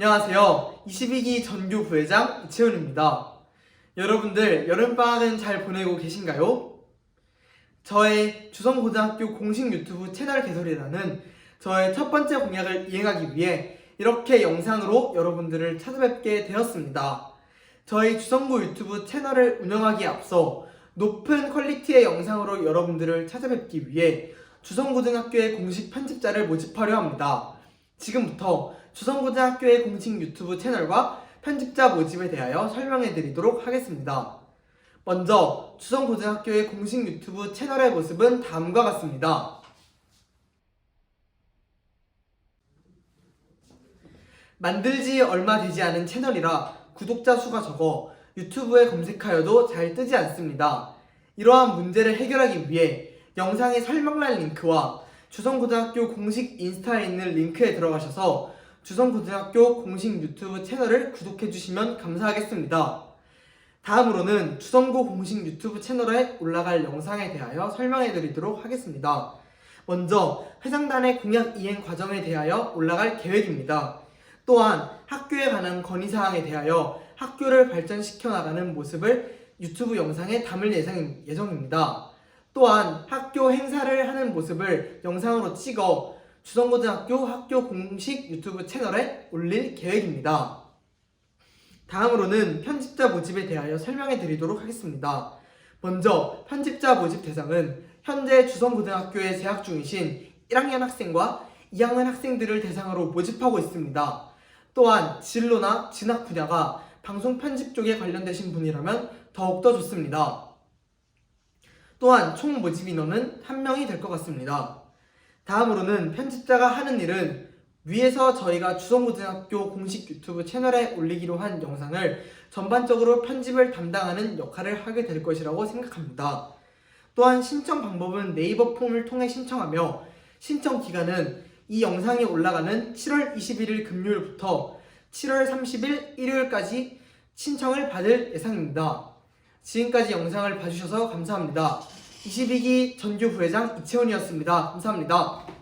안녕하세요. 22기 전교 부회장 이채훈입니다. 여러분들 여름방학은 잘 보내고 계신가요? 저의 주성고등학교 공식 유튜브 채널 개설이라는 저의 첫 번째 공약을 이행하기 위해 이렇게 영상으로 여러분들을 찾아뵙게 되었습니다. 저희 주성고 유튜브 채널을 운영하기에 앞서 높은 퀄리티의 영상으로 여러분들을 찾아뵙기 위해 주성고등학교의 공식 편집자를 모집하려 합니다. 지금부터 주성고등학교의 공식 유튜브 채널과 편집자 모집에 대하여 설명해 드리도록 하겠습니다. 먼저 주성고등학교의 공식 유튜브 채널의 모습은 다음과 같습니다. 만들지 얼마 되지 않은 채널이라 구독자 수가 적어 유튜브에 검색하여도 잘 뜨지 않습니다. 이러한 문제를 해결하기 위해 영상의 설명란 링크와 주성고등학교 공식 인스타에 있는 링크에 들어가셔서 주성고등학교 공식 유튜브 채널을 구독해 주시면 감사하겠습니다. 다음으로는 주성고 공식 유튜브 채널에 올라갈 영상에 대하여 설명해 드리도록 하겠습니다. 먼저 회장단의 공약 이행 과정에 대하여 올라갈 계획입니다. 또한 학교에 관한 건의사항에 대하여 학교를 발전시켜 나가는 모습을 유튜브 영상에 담을 예상, 예정입니다. 또한 학교 행사를 하는 모습을 영상으로 찍어 주성고등학교 학교 공식 유튜브 채널에 올릴 계획입니다. 다음으로는 편집자 모집에 대하여 설명해 드리도록 하겠습니다. 먼저 편집자 모집 대상은 현재 주성고등학교에 재학 중이신 1학년 학생과 2학년 학생들을 대상으로 모집하고 있습니다. 또한 진로나 진학 분야가 방송 편집 쪽에 관련되신 분이라면 더욱더 좋습니다. 또한 총 모집 인원은 한 명이 될 것 같습니다. 다음으로는 편집자가 하는 일은 위에서 저희가 주성고등학교 공식 유튜브 채널에 올리기로 한 영상을 전반적으로 편집을 담당하는 역할을 하게 될 것이라고 생각합니다. 또한 신청 방법은 네이버 폼을 통해 신청하며 신청 기간은 이 영상이 올라가는 7월 21일 금요일부터 7월 30일 일요일까지 신청을 받을 예상입니다. 지금까지 영상을 봐주셔서 감사합니다. 22기 전교 부회장 이채원이었습니다. 감사합니다.